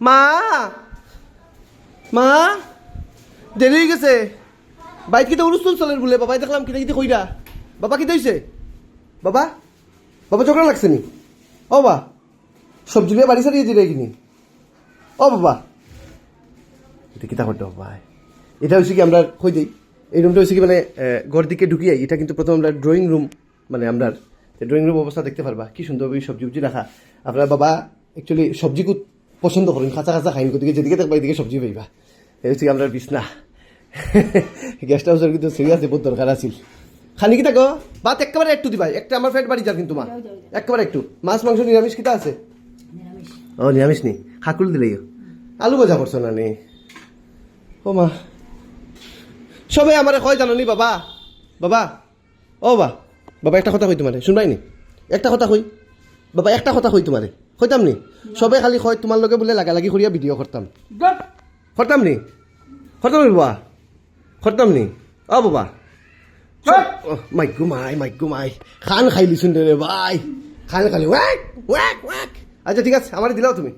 মা! মা! দেরি হয়ে গেছে। বাইক কিতা উরুস চলেন বলে বাবাই দেখলাম কিতা কিতা কইরা। বাবা কিতা হইছে? বাবা? বাবা ঝগড়া লাগছে নি? ও বা, সবজি লিয়ে বাড়ি সারিয়ে দিলে কিনি। ও বাবা। এটা কিতা করতে বাবা এটা হচ্ছে কি আমরা কই দিই? এই রুমটা হচ্ছে কি মানে ঘর দিকে ঢুকিয়ে এটা কিন্তু প্রথম আমরা ড্রয়িং রুম মানে আমরা ড্রয়িং রুম অবস্থা দেখতে পারবা। কি সুন্দরভাবে সবজি উবজি রাখা। আপনার বাবা অ্যাকচুয়ালি সবজি পছন্দ করেন খাঁচা খাঁচা খাইন গতিকে যেদিকে দেখবা এদিকে সবজি পাইবা। এই হচ্ছে আমরা বিছনা। গেস্ট হাউসের কিন্তু সিরিয়াসলি বহুত দরকার আছিল। খানি কি থাকো ভাত একেবারে একটু দিবা একটা আমার ফ্যাট বাড়ি যার কিন্তু মা। একেবারে একটু। মাছ মাংস নিরামিষ কিতা আছে? ও নিরামিষ নি। খাকুল দিলেই আলু ভাজা করছ না নি? ও মা। সবে আমার কয় জানো নি বাবা? বাবা ও বা। বাবা একটা কথা কই তোমারে। শুনবাই নি? একটা কথা কই? বাবা একটা কথা কই তোমারে? কইতাম নি সবে খালি কয় তোমার লগে বোলে লাগা লাগি করিয়া ভিডিও করতাম। করতাম নি করতাম নি বাবা করতাম নি অ বাবা। মাই গুমাই মাই গুমাই খান খাইলিছুন রে ভাই খান খালি ওয়াক ওয়াক ওয়াক। আচ্ছা ঠিক আছে আমার দিলাও তুমি।